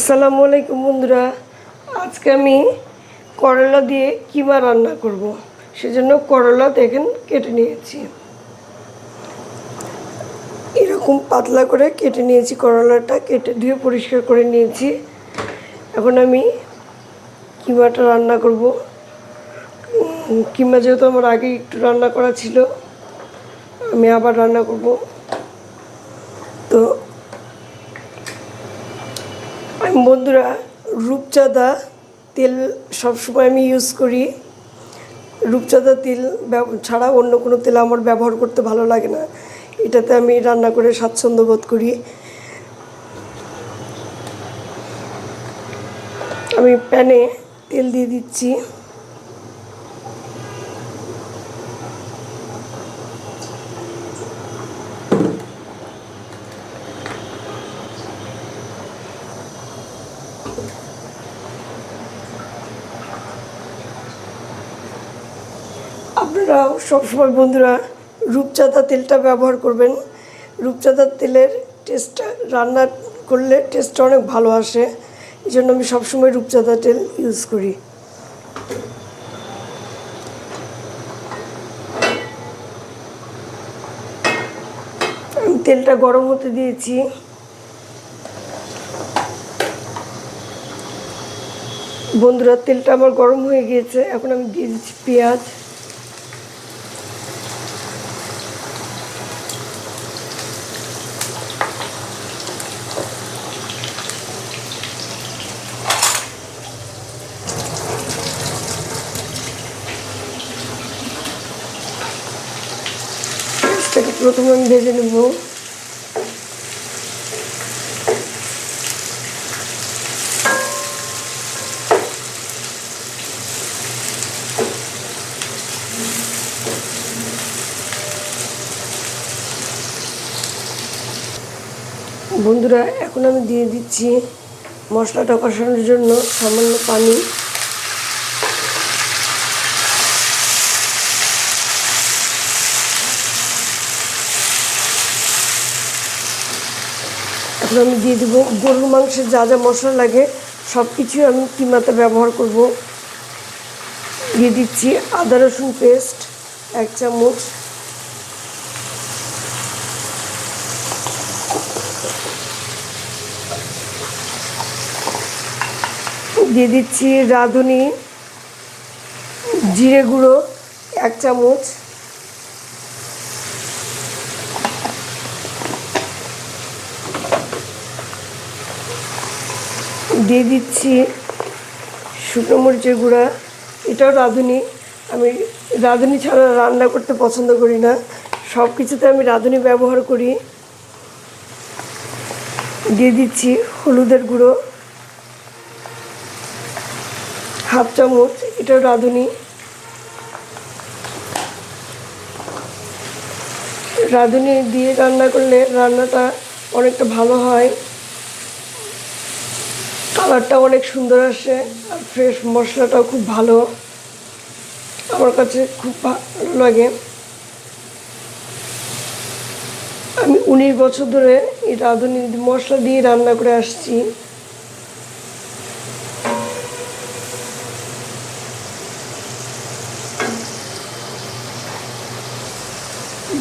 আসসালামু আলাইকুম বন্ধুরা। আজকে আমি করলা দিয়ে কিমা রান্না করব। সেজন্য করলা দেখেন কেটে নিয়েছি। এরকম পাতলা করে কেটে নিয়েছি, করলাটা কেটে ধুয়ে পরিষ্কার করে নিয়েছি। এখন আমি কিমাটা রান্না করব। কিমা যেহেতু আমার আগে একটু রান্না করা ছিল, আমি আবার রান্না করব। তো বন্ধুরা, রূপচাঁদা তেল সবসময় আমি ইউজ করি। রূপচাঁদা তেল ছাড়া অন্য কোনো তেল আমার ব্যবহার করতে ভালো লাগে না। এটাতে আমি রান্না করে স্বাচ্ছন্দ্য বোধ করি। আমি প্যানে তেল দিয়ে দিচ্ছি। আপনারাও সবসময় বন্ধুরা, রূপচাঁদা তেলটা ব্যবহার করবেন। রূপচাঁদার তেলের টেস্টটা রান্না করলে টেস্টটা অনেক ভালো আসে। এই জন্য আমি সবসময় রূপচাঁদা তেল ইউজ করি। তেলটা গরম হতে দিয়েছি। বন্ধুরা, তেলটা আমার গরম হয়ে গিয়েছে। এখন আমি দিয়ে দিচ্ছি পেঁয়াজ। প্রথমে আমি ভেজে নেব। বন্ধুরা এখন আমি দিয়ে দিচ্ছি মশলাটা কষানোর জন্য সামান্য পানি। এখন আমি দিয়ে দেবো গরুর মাংসে যা যা মশলা লাগে সব কিছুই আমি কিমাতে ব্যবহার করব। দিয়ে দিচ্ছি আদা রসুন পেস্ট, এক চামচ। দিয়ে দিচ্ছি রাঁধুনি, জিরে গুঁড়ো, এক চামচ। দিয়ে দিচ্ছি শুকনো মরিচের গুঁড়া। এটাও রাঁধুনি। আমি রাঁধুনি ছাড়া রান্না করতে পছন্দ করি না। সব কিছুতে আমি রাঁধুনি ব্যবহার করি। দিয়ে দিচ্ছি হলুদের গুঁড়ো। হাফ চামচ, এটাও রাঁধুনি। রাঁধুনি দিয়ে রান্না করলে রান্নাটা অনেকটা ভালো হয়। কালারটা অনেক সুন্দর আসে, আর ফ্রেশ মশলাটাও খুব ভালো। আমার কাছে খুব ভালো লাগে। আমি উনিশ বছর ধরে এই রাঁধুনি মশলা দিয়ে রান্না করে আসছি।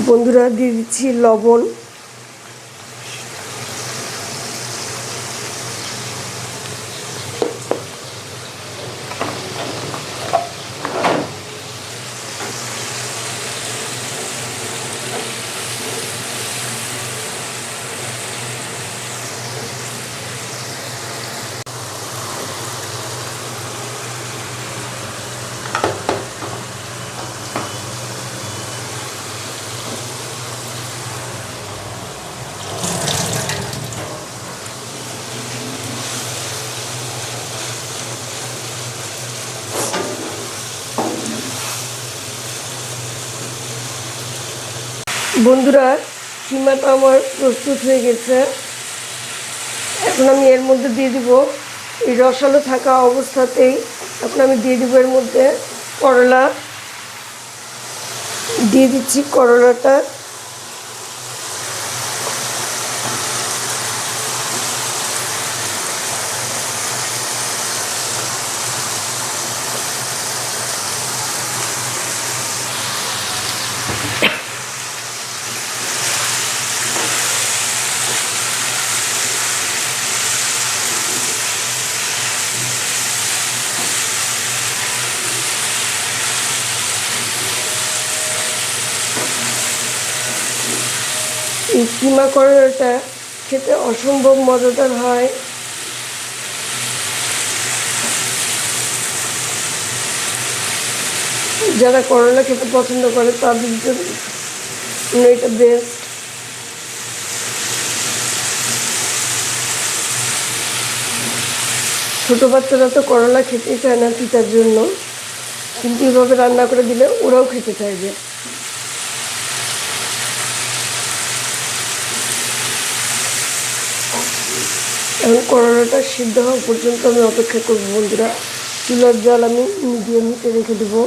বন্ধুরা দিয়ে দিচ্ছি লবণ। বন্ধুরা কিমাটা আমার প্রস্তুত হয়ে গেছে? এখন আমি এর মধ্যে দিয়ে দিব। এই রসালো থাকা অবস্থাতেই এখন আমি দিয়ে দিব এর মধ্যে করলা। দিয়ে দিচ্ছি করলাটা। কিমা করলাটা খেতে অসম্ভব মজাদার হয়। যারা করলা খেতে পছন্দ করে, তাদের জন্য এটা বেস্ট ছোটো বাচ্চারা তো করলা খেতেই চায় না পিতার জন্য, কিন্তু এভাবে রান্না করে দিলে ওরাও খেতে চাইবে। এখন করোনাটা সিদ্ধ হওয়া পর্যন্ত আমি অপেক্ষা করব, বন্ধুরা। চুলার জল আমি মিডিয়াম হিটে রেখে দেবো।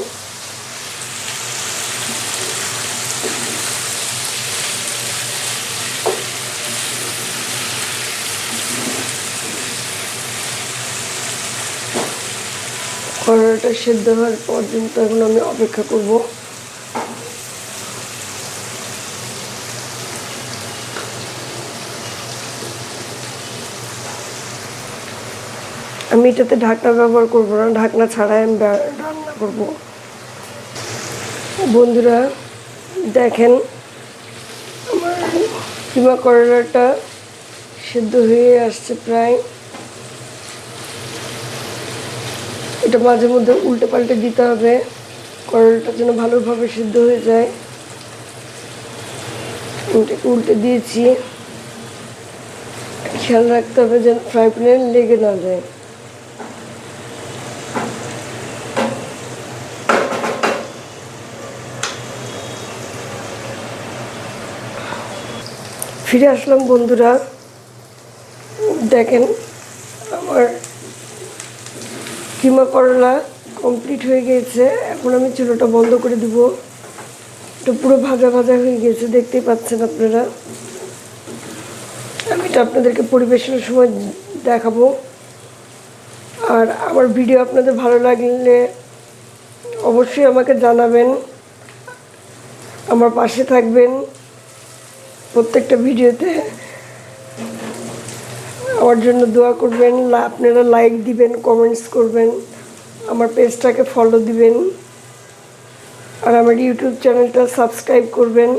করোনাটা সেদ্ধ হওয়ার পর্যন্ত এখন আমি অপেক্ষা করব। আমি এটাতে ঢাকনা ব্যবহার করব না, ঢাকনা ছাড়াই আমি রান্না করব। বন্ধুরা, দেখেন, আমার কিমা করলাটা সেদ্ধ হয়ে আসছে প্রায়। এটা মাঝে মধ্যে উল্টে পাল্টে দিতে হবে, করলাটা যেন ভালোভাবে সিদ্ধ হয়ে যায়। উল্টে দিয়েছি। খেয়াল রাখতে হবে যেন ফ্রাই প্যানে লেগে না যায়। ফিরে আসলাম, বন্ধুরা। দেখেন, আমার কিমা করলা কমপ্লিট হয়ে গিয়েছে এখন আমি চুলোটা বন্ধ করে দিব। এটা পুরো ভাজা ভাজা হয়ে গেছে, দেখতেই পাচ্ছেন আপনারা। আমি এটা আপনাদেরকে পরিবেশনের সময় দেখাবো। আর আমার ভিডিও আপনাদের ভালো লাগলে অবশ্যই আমাকে জানাবেন। আমার পাশে থাকবেন। প্রত্যেকটা ভিডিওতে আমার জন্য দোয়া করবেন আপনারা লাইক দিবেন কমেন্টস করবেন, আমার পেজটাকে ফলো দিবেন, আর আমার ইউটিউব চ্যানেলটা সাবস্ক্রাইব করবেন।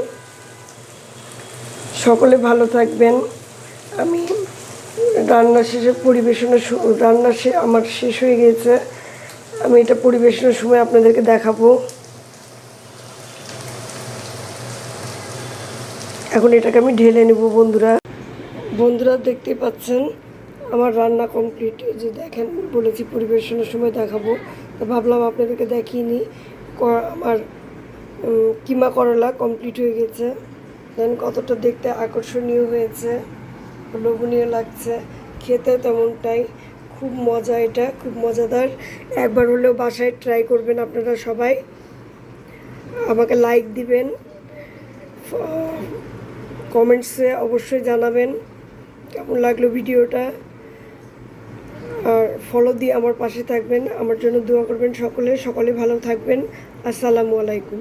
সকলে ভালো থাকবেন। আমি রান্না শেষে পরিবেশনের রান্না আমার শেষ হয়ে গিয়েছে। আমি এটা পরিবেশনের সময় আপনাদেরকে দেখাবো। এখন এটাকে আমি ঢেলে নেব, বন্ধুরা। বন্ধুরা দেখতে পাচ্ছেন, আমার রান্না কমপ্লিট যে দেখেন, বলেছি পরিবেশনের সময় দেখাবো। ভাবলাম আপনাদেরকে দেখিনি আমার কিমা করলা কমপ্লিট হয়ে গেছে। দেন কতটা দেখতে আকর্ষণীয় হয়েছে, লোভনীয় লাগছে। খেতে তেমনটাই খুব মজা এটা, খুব মজাদার। একবার হলেও বাসায় ট্রাই করবেন আপনারা সবাই। আমাকে লাইক দিবেন। কমেন্টসে অবশ্যই জানাবেন। কেমন লাগল ভিডিওটা? আর ফলো দিয়ে আমার পাশে থাকবেন। আমার জন্য দোয়া করবেন সকলে। সকলে ভালো থাকবেন। আসসালামু আলাইকুম।